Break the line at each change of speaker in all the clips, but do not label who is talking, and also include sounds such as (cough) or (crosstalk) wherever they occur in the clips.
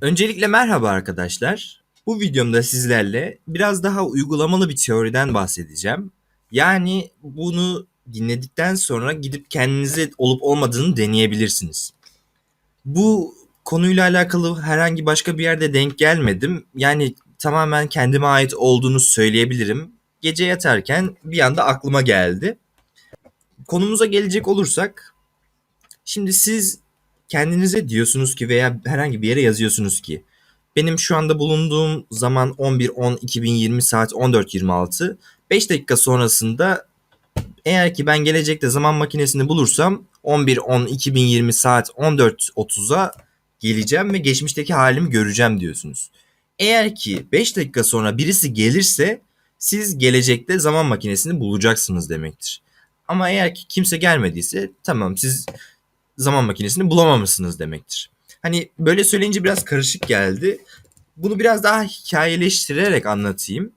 Öncelikle merhaba arkadaşlar. Bu videomda sizlerle biraz daha uygulamalı bir teoriden bahsedeceğim. Yani bunu dinledikten sonra gidip kendinize olup olmadığını deneyebilirsiniz. Bu konuyla alakalı herhangi başka bir yerde denk gelmedim. Yani tamamen kendime ait olduğunu söyleyebilirim. Gece yatarken bir anda aklıma geldi. Konumuza gelecek olursak, şimdi siz kendinize diyorsunuz ki veya herhangi bir yere yazıyorsunuz ki benim şu anda bulunduğum zaman 11.10.2020 saat 14.26. 5 dakika sonrasında eğer ki ben gelecekte zaman makinesini bulursam 11.10.2020 saat 14.30'a geleceğim ve geçmişteki halimi göreceğim diyorsunuz. Eğer ki 5 dakika sonra birisi gelirse siz gelecekte zaman makinesini bulacaksınız demektir. Ama eğer ki kimse gelmediyse tamam siz zaman makinesini bulamamışsınız demektir. Hani böyle söyleyince biraz karışık geldi. Bunu biraz daha hikayeleştirerek anlatayım.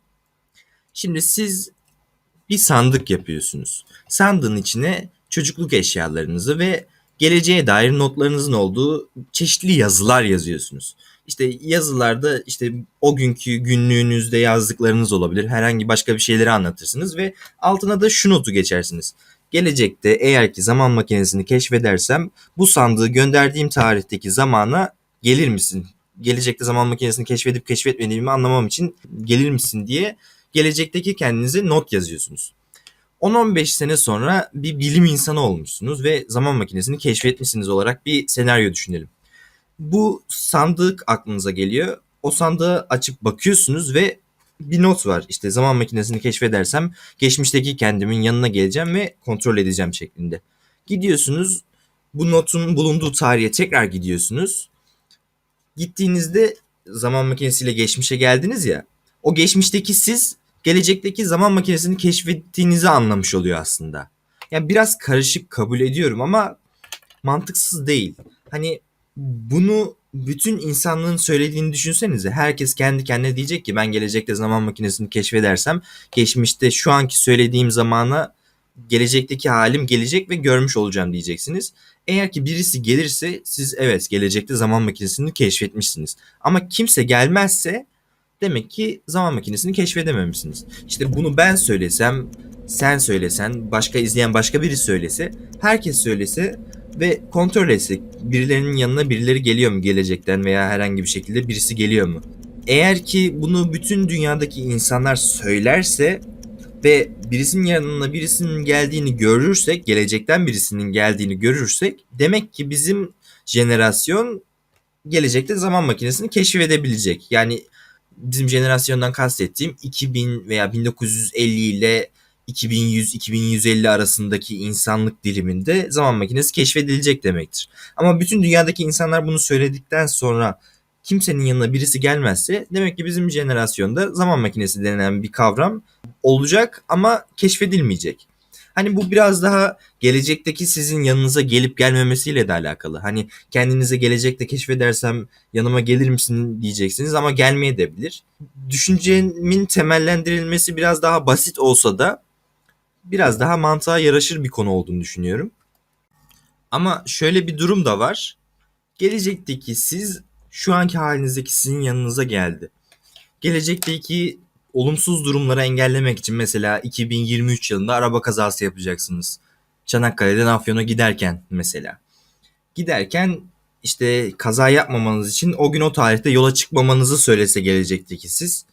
Şimdi siz bir sandık yapıyorsunuz. Sandığın içine çocukluk eşyalarınızı ve geleceğe dair notlarınızın olduğu çeşitli yazılar yazıyorsunuz. İşte yazılarda işte o günkü günlüğünüzde yazdıklarınız olabilir. Herhangi başka bir şeyleri anlatırsınız ve altına da şu notu geçersiniz. Gelecekte eğer ki zaman makinesini keşfedersem bu sandığı gönderdiğim tarihteki zamana gelir misin? Gelecekte zaman makinesini keşfedip keşfetmediğimi anlamam için gelir misin diye gelecekteki kendinize not yazıyorsunuz. 10-15 sene sonra bir bilim insanı olmuşsunuz ve zaman makinesini keşfetmişsiniz olarak bir senaryo düşünelim. Bu sandık aklınıza geliyor. O sandığı açıp bakıyorsunuz ve bir not var. İşte zaman makinesini keşfedersem geçmişteki kendimin yanına geleceğim ve kontrol edeceğim şeklinde. Gidiyorsunuz bu notun bulunduğu tarihe tekrar gidiyorsunuz. Gittiğinizde zaman makinesiyle geçmişe geldiniz ya. O geçmişteki siz gelecekteki zaman makinesini keşfettiğinizi anlamış oluyor aslında. Yani biraz karışık kabul ediyorum ama mantıksız değil. Hani bunu bütün insanlığın söylediğini düşünsenize. Herkes kendi kendine diyecek ki ben gelecekte zaman makinesini keşfedersem geçmişte şu anki söylediğim zamana gelecekteki halim gelecek ve görmüş olacağım diyeceksiniz. Eğer ki birisi gelirse siz evet gelecekte zaman makinesini keşfetmişsiniz. Ama kimse gelmezse demek ki zaman makinesini keşfedememişsiniz. İşte bunu ben söylesem, sen söylesen, başka izleyen başka biri söylese, herkes söylese ve kontrol etsek birilerinin yanına birileri geliyor mu gelecekten veya herhangi bir şekilde birisi geliyor mu? Eğer ki bunu bütün dünyadaki insanlar söylerse ve birisinin yanına birisinin geldiğini görürsek, gelecekten birisinin geldiğini görürsek demek ki bizim jenerasyon gelecekte zaman makinesini keşfedebilecek. Yani bizim jenerasyondan kastettiğim 2000 veya 1950 ile 2100-2150 arasındaki insanlık diliminde zaman makinesi keşfedilecek demektir. Ama bütün dünyadaki insanlar bunu söyledikten sonra kimsenin yanına birisi gelmezse demek ki bizim jenerasyonda zaman makinesi denilen bir kavram olacak ama keşfedilmeyecek. Hani bu biraz daha gelecekteki sizin yanınıza gelip gelmemesiyle de alakalı. Hani kendinize gelecekte keşfedersem yanıma gelir misin diyeceksiniz ama gelmeye de bilir. Düşüncemin temellendirilmesi biraz daha basit olsa da biraz daha mantığa yaraşır bir konu olduğunu düşünüyorum. Ama şöyle bir durum da var. Gelecekteki siz şu anki halinizdeki sizin yanınıza geldi. Gelecekteki olumsuz durumları engellemek için mesela 2023 yılında araba kazası yapacaksınız. Çanakkale'den Afyon'a giderken mesela. Giderken işte kaza yapmamanız için o gün o tarihte yola çıkmamanızı söylese gelecekteki siz.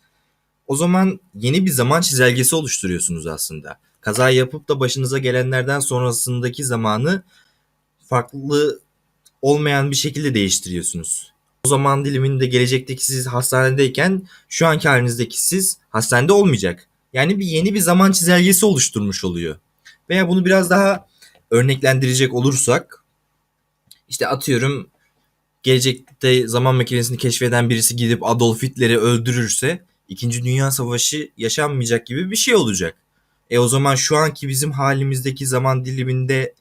O zaman yeni bir zaman çizelgesi oluşturuyorsunuz aslında. Kaza yapıp da başınıza gelenlerden sonrasındaki zamanı farklı olmayan bir şekilde değiştiriyorsunuz. O zaman diliminde gelecekteki siz hastanedeyken şu anki halinizdeki siz hastanede olmayacak. Yani bir yeni bir zaman çizelgesi oluşturmuş oluyor. Veya bunu biraz daha örneklendirecek olursak işte atıyorum gelecekte zaman makinesini keşfeden birisi gidip Adolf Hitler'i öldürürse 2. Dünya Savaşı yaşanmayacak gibi bir şey olacak. E o zaman şu anki bizim halimizdeki zaman diliminde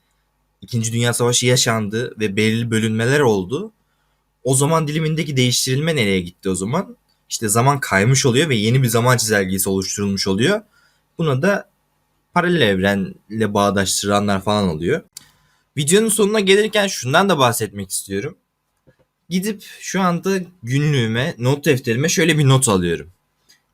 2. Dünya Savaşı yaşandı ve belirli bölünmeler oldu. O zaman dilimindeki değiştirilme nereye gitti o zaman? İşte zaman kaymış oluyor ve yeni bir zaman çizelgesi oluşturulmuş oluyor. Buna da paralel evrenle bağdaştıranlar falan oluyor. Videonun sonuna gelirken şundan da bahsetmek istiyorum. Gidip şu anda günlüğüme, not defterime şöyle bir not alıyorum.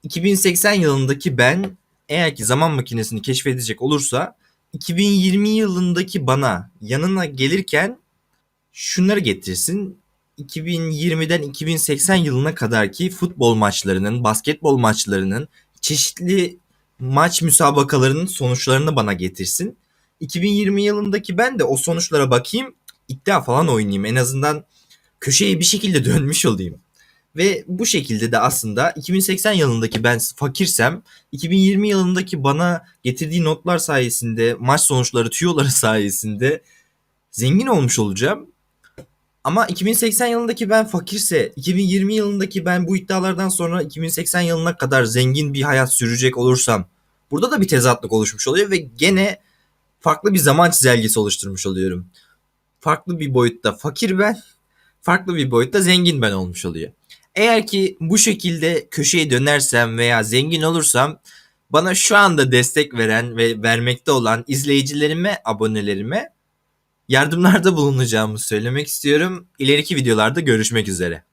2080 yılındaki ben eğer ki zaman makinesini keşfedecek olursa 2020 yılındaki bana yanına gelirken şunları getirsin. 2020'den 2080 yılına kadarki futbol maçlarının, basketbol maçlarının, çeşitli maç müsabakalarının sonuçlarını bana getirsin. 2020 yılındaki ben de o sonuçlara bakayım, iddia falan oynayayım. En azından köşeyi bir şekilde (laughs) dönmüş olayım. Ve bu şekilde de aslında 2080 yılındaki ben fakirsem 2020 yılındaki bana getirdiği notlar sayesinde maç sonuçları tüyoları (laughs) sayesinde zengin olmuş olacağım. Ama 2080 yılındaki ben fakirse 2020 yılındaki ben bu iddialardan sonra 2080 yılına kadar zengin bir hayat sürecek olursam burada da bir tezatlık oluşmuş oluyor ve gene farklı bir zaman çizelgesi oluşturmuş oluyorum. Farklı bir boyutta fakir ben, farklı bir boyutta zengin ben olmuş oluyor. Eğer ki bu şekilde köşeye dönersem veya zengin olursam bana şu anda destek veren ve vermekte olan izleyicilerime, abonelerime yardımlarda bulunacağımı söylemek istiyorum. İleriki videolarda görüşmek üzere.